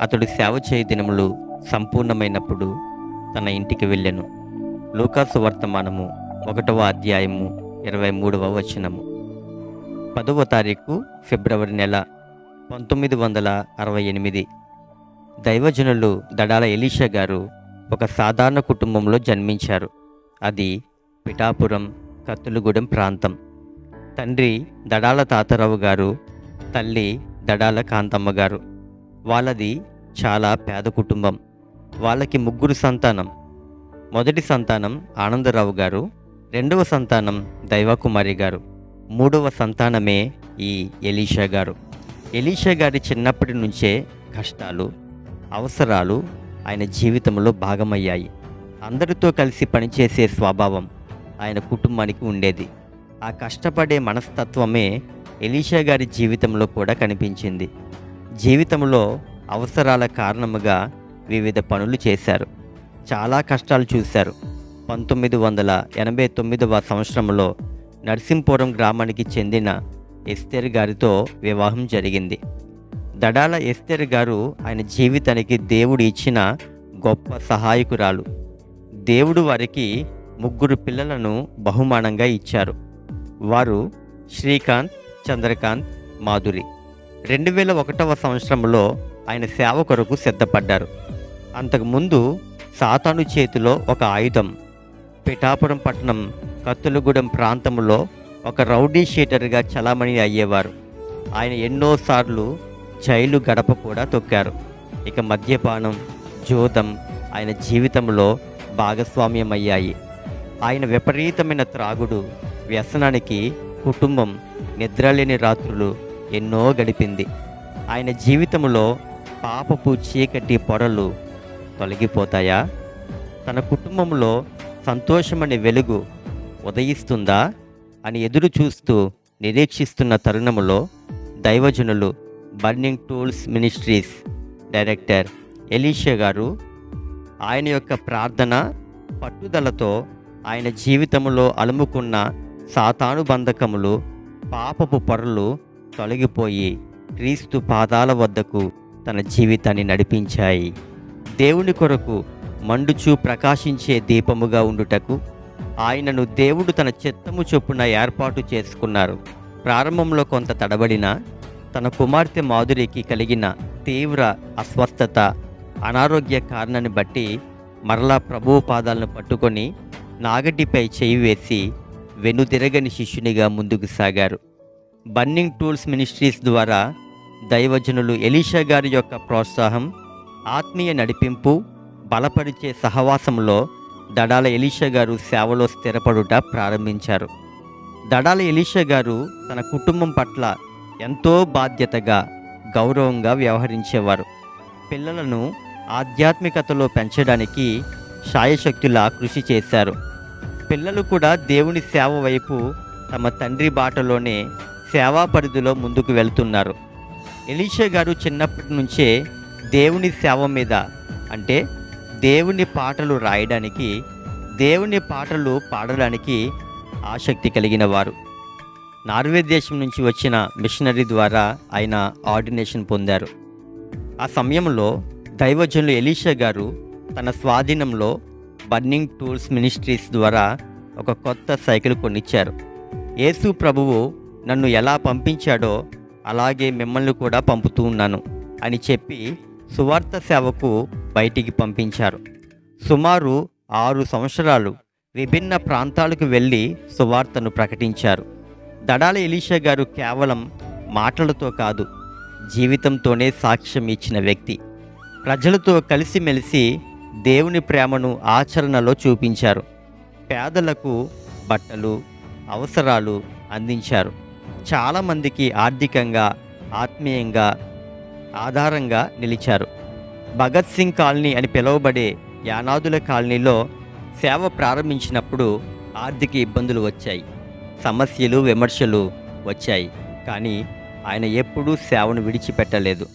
అతడు సేవ చేయ దినములు సంపూర్ణమైనప్పుడు తన ఇంటికి వెళ్ళెను. లూకాసు వర్తమానము ఒకటవ అధ్యాయము ఇరవై మూడవ వచనము. పదవ తారీఖు ఫిబ్రవరి నెల పంతొమ్మిది వందల అరవై ఎనిమిది. దైవజనులు దడాల ఎలీషా గారు ఒక సాధారణ కుటుంబంలో జన్మించారు. అది పిఠాపురం కత్తులగూడెం ప్రాంతం. తండ్రి దడాల తాతారావు గారు తల్లి దడాల కాంతమ్మ గారు. వాళ్ళది చాలా పేద కుటుంబం. వాళ్ళకి ముగ్గురు సంతానం. మొదటి సంతానం ఆనందరావు గారు రెండవ సంతానం దైవకుమారి గారు మూడవ సంతానమే ఈ ఎలీషా గారు. ఎలీషా గారి చిన్నప్పటి నుంచే కష్టాలు అవసరాలు ఆయన జీవితంలో భాగమయ్యాయి. అందరితో కలిసి పనిచేసే స్వభావం ఆయన కుటుంబానికి ఉండేది. ఆ కష్టపడే మనస్తత్వమే ఎలీషా గారి జీవితంలో కూడా కనిపించింది. జీవితంలో అవసరాల కారణముగా వివిధ పనులు చేశారు. చాలా కష్టాలు చూశారు. పంతొమ్మిది వందల ఎనభై తొమ్మిదవ సంవత్సరంలో నర్సింపురం గ్రామానికి చెందిన ఎస్తేర్ గారితో వివాహం జరిగింది. దడాల ఎస్తేర్ గారు ఆయన జీవితానికి దేవుడు ఇచ్చిన గొప్ప సహాయకురాలు. దేవుడు వారికి ముగ్గురు పిల్లలను బహుమానంగా ఇచ్చారు. వారు శ్రీకాంత్ చంద్రకాంత్ మాధురి. రెండు వేల ఒకటవ సంవత్సరంలో ఆయన సేవ కొరకు సిద్ధపడ్డారు. అంతకుముందు సాతాను చేతిలో ఒక ఆయుధం పిఠాపురం పట్టణం కత్తులగూడెం ప్రాంతంలో ఒక రౌడీ షీటర్గా చలామణి అయ్యేవారు. ఆయన ఎన్నోసార్లు జైలు గడప కూడా తొక్కారు. ఇక మద్యపానం జోదం ఆయన జీవితంలో భాగస్వామ్యమయ్యాయి. ఆయన విపరీతమైన త్రాగుడు వ్యసనానికి కుటుంబం నిద్రలేని రాత్రులు ఎన్నో గడిపింది. ఆయన జీవితంలో పాపపు చీకటి పొరలు తొలగిపోతాయా? తన కుటుంబంలో సంతోషమనే వెలుగు ఉదయిస్తుందా? అని ఎదురు చూస్తూ నిరీక్షిస్తున్న తరుణములో దైవజనులు burning tools ministries director Elisha గారు ఆయన యొక్క ప్రార్థన పట్టుదలతో ఆయన జీవితంలో అలుముకున్న సాతాను బంధకములు పాపపు పొరలు తొలగిపోయి క్రీస్తు పాదాల వద్దకు తన జీవితాన్ని నడిపించాయి. దేవుని కొరకు మండుచూ ప్రకాశించే దీపముగా ఉండుటకు ఆయనను దేవుడు తన చిత్తము చొప్పున ఏర్పాటు చేసుకున్నారు. ప్రారంభంలో కొంత తడబడిన తన కుమార్తె మాధురికి కలిగిన తీవ్ర అస్వస్థత అనారోగ్య కారణాన్ని బట్టి మరలా ప్రభువు పాదాలను పట్టుకొని నాగడ్డిపై చేయి వేసి వెనుదిరగని శిష్యునిగా ముందుకు సాగారు. బన్నింగ్ టూల్స్ మినిస్ట్రీస్ ద్వారా దైవజనులు ఎలీషా గారి యొక్క ప్రోత్సాహం ఆత్మీయ నడిపింపు బలపరిచే సహవాసంలో దడాల ఎలీషా గారు సేవలో స్థిరపడుట ప్రారంభించారు. దడాల ఎలీషా గారు తన కుటుంబం పట్ల ఎంతో బాధ్యతగా గౌరవంగా వ్యవహరించేవారు. పిల్లలను ఆధ్యాత్మికతలో పెంచడానికి శాయశక్తులా కృషి చేశారు. పిల్లలు కూడా దేవుని సేవ వైపు తమ తండ్రి బాటలోనే సేవా పరిధిలో ముందుకు వెళ్తున్నారు. ఎలీషా గారు చిన్నప్పటి నుంచే దేవుని సేవ మీద అంటే దేవుని పాటలు రాయడానికి దేవుని పాటలు పాడడానికి ఆసక్తి కలిగిన వారు నార్వే దేశం నుంచి వచ్చిన మిషనరీ ద్వారా ఆయన ఆర్డినేషన్ పొందారు. ఆ సమయంలో దైవజనులు ఎలీషా గారు తన స్వాధీనంలో బర్నింగ్ టూల్స్ మినిస్ట్రీస్ ద్వారా ఒక కొత్త సైకిల్ కొనిచ్చారు. యేసు ప్రభువు నన్ను ఎలా పంపించాడో అలాగే మిమ్మల్ని కూడా పంపుతూ ఉన్నాను అని చెప్పి సువార్త సేవకు బయటికి పంపించారు. సుమారు ఆరు సంవత్సరాలు విభిన్న ప్రాంతాలకు వెళ్ళి సువార్తను ప్రకటించారు. దడాల ఎలీషా గారు కేవలం మాటలతో కాదు జీవితంతోనే సాక్ష్యం ఇచ్చిన వ్యక్తి. ప్రజలతో కలిసిమెలిసి దేవుని ప్రేమను ఆచరణలో చూపించారు. పేదలకు బట్టలు అవసరాలు అందించారు. చాలామందికి ఆర్థికంగా ఆత్మీయంగా ఆధారంగా నిలిచారు. భగత్ సింగ్ కాలనీ అని పిలువబడే యానాదుల కాలనీలో సేవ ప్రారంభించినప్పుడు ఆర్థిక ఇబ్బందులు వచ్చాయి. సమస్యలు విమర్శలు వచ్చాయి. కానీ ఆయన ఎప్పుడూ సేవను విడిచిపెట్టలేదు.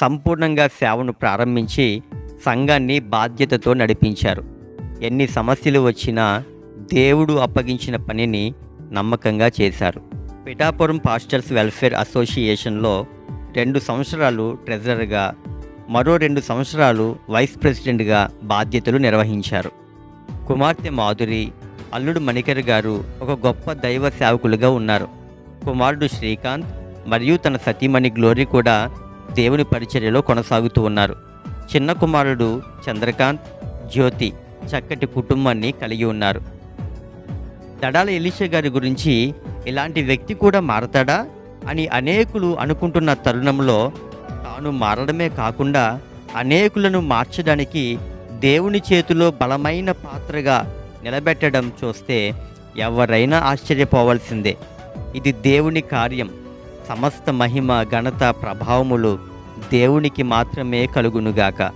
సంపూర్ణంగా సేవను ప్రారంభించి సంఘాన్ని బాధ్యతతో నడిపించారు. ఎన్ని సమస్యలు వచ్చినా దేవుడు అప్పగించిన పనిని నమ్మకంగా చేశారు. పిఠాపురం పాస్టర్స్ వెల్ఫేర్ అసోసియేషన్లో రెండు సంవత్సరాలు ట్రెజరర్గా మరో రెండు సంవత్సరాలు వైస్ ప్రెసిడెంట్గా బాధ్యతలు నిర్వహించారు. కుమార్తె మాధురి అల్లుడు మణికర్ గారు ఒక గొప్ప దైవ సేవకులుగా ఉన్నారు. కుమారుడు శ్రీకాంత్ మరియు తన సతీమణి గ్లోరీ కూడా దేవుని పరిచర్యలో కొనసాగుతూ ఉన్నారు. చిన్న కుమారుడు చంద్రకాంత్ జ్యోతి చక్కటి కుటుంబాన్ని కలిగి ఉన్నారు. దడాల ఎలీషా గారి గురించి ఇలాంటి వ్యక్తి కూడా మారతాడా అని అనేకులు అనుకుంటున్న తరుణంలో తాను మారడమే కాకుండా అనేకులను మార్చడానికి దేవుని చేతిలో బలమైన పాత్రగా నిలబెట్టడం చూస్తే ఎవరైనా ఆశ్చర్యపోవాల్సిందే. ఇది దేవుని కార్యం. సమస్త మహిమ ఘనత ప్రభావములు దేవునికి మాత్రమే కలుగునుగాక.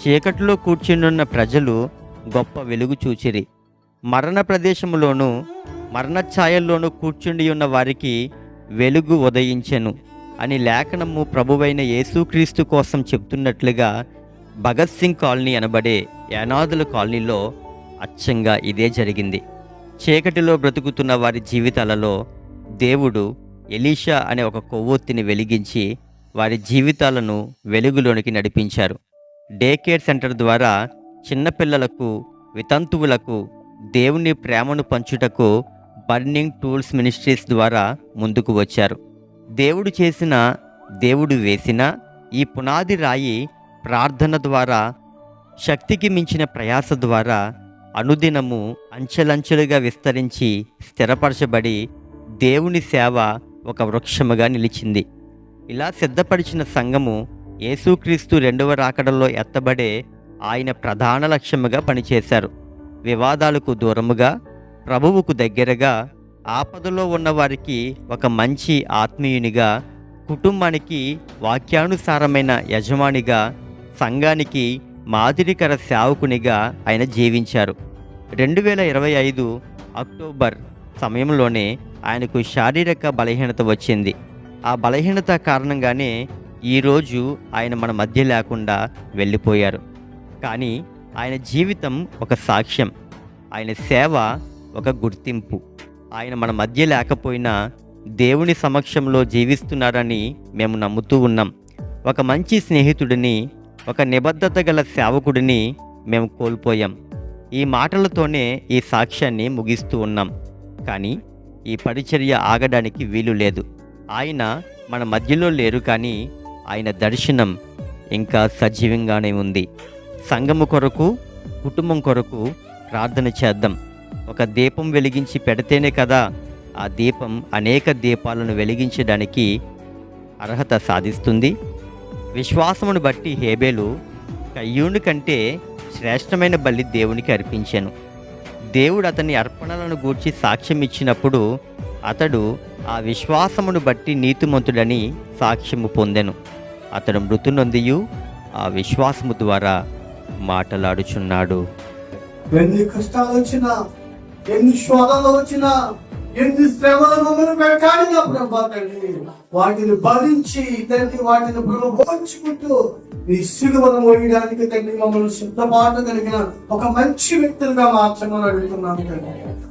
చీకటిలో కూర్చునున్న ప్రజలు గొప్ప వెలుగు చూచిరి. మరణ ప్రదేశములోనూ మరణ ఛాయల్లోనూ కూర్చుండి ఉన్న వారికి వెలుగు ఉదయించెను అని లేఖనము ప్రభువైన యేసుక్రీస్తు కోసం చెప్తున్నట్లుగా భగత్ సింగ్ కాలనీ అనబడే యానాదుల కాలనీలో అచ్చంగా ఇదే జరిగింది. చీకటిలో బ్రతుకుతున్న వారి జీవితాలలో దేవుడు ఎలీషా అనే ఒక కొవ్వొత్తిని వెలిగించి వారి జీవితాలను వెలుగులోనికి నడిపించారు. డే కేర్ సెంటర్ ద్వారా చిన్నపిల్లలకు వితంతువులకు దేవుని ప్రేమను పంచుటకు బర్నింగ్ టూల్స్ మినిస్ట్రీస్ ద్వారా ముందుకు వచ్చారు. దేవుడు చేసిన దేవుడు వేసిన ఈ పునాది రాయి ప్రార్థన ద్వారా శక్తికి మించిన ప్రయాస ద్వారా అనుదినము అంచెలంచెలుగా విస్తరించి స్థిరపరచబడి దేవుని సేవ ఒక వృక్షముగా నిలిచింది. ఇలా సిద్ధపరిచిన సంఘము యేసుక్రీస్తు రెండవ రాకడలో ఎత్తబడే ఆయన ప్రధాన లక్ష్యముగా పనిచేశారు. వివాదాలకు దూరముగా ప్రభువుకు దగ్గరగా ఆపదలో ఉన్నవారికి ఒక మంచి ఆత్మీయునిగా కుటుంబానికి వాక్యానుసారమైన యజమానిగా సంఘానికి మాదిరికర సేవకునిగా ఆయన జీవించారు. రెండు వేల ఇరవై ఐదు అక్టోబర్ సమయంలోనే ఆయనకు శారీరక బలహీనత వచ్చింది. ఆ బలహీనత కారణంగానే ఈరోజు ఆయన మన మధ్య లేకుండా వెళ్ళిపోయారు. కానీ ఆయన జీవితం ఒక సాక్ష్యం. ఆయన సేవ ఒక గుర్తింపు. ఆయన మన మధ్య లేకపోయినా దేవుని సమక్షంలో జీవిస్తున్నారని మేము నమ్ముతూ ఉన్నాం. ఒక మంచి స్నేహితుడిని ఒక నిబద్ధత గల సేవకుడిని మేము కోల్పోయాం. ఈ మాటలతోనే ఈ సాక్ష్యాన్ని ముగిస్తూ ఉన్నాం. కానీ ఈ పరిచర్య ఆగడానికి వీలు లేదు. ఆయన మన మధ్యలో లేరు కానీ ఆయన దర్శనం ఇంకా సజీవంగానే ఉంది. సంఘము కొరకు కుటుంబం కొరకు ప్రార్థన చేద్దాం. ఒక దీపం వెలిగించి పెడితేనే కదా ఆ దీపం అనేక దీపాలను వెలిగించడానికి అర్హత సాధిస్తుంది. విశ్వాసమును బట్టి హేబేలు కయ్యూని కంటే శ్రేష్టమైన బలి దేవునికి అర్పించాను. దేవుడు అతని అర్పణలను గూర్చి సాక్ష్యం ఇచ్చినప్పుడు అతడు ఆ విశ్వాసమును బట్టి నీతిమంతుడని సాక్ష్యము పొందెను. అతడు మృతునొందియు ఆ విశ్వాసము ద్వారా మాటలాడుచున్నాడు. ఎన్ని కష్టాలు వచ్చినా ఎన్ని శోధనలు వచ్చినా ఎన్ని శ్రమలు మమ్మల్ని పెట్టాడినా ప్రభా తండ్రి వాటిని భరించి తండ్రి వాటిని పోల్చుకుంటూ నీ సిలువను మోయడానికి తండ్రి మమ్మల్ని సిద్ధపాటు కలిగిన ఒక మంచి వ్యక్తులుగా మార్చమని అడుగుతున్నాను తండ్రి.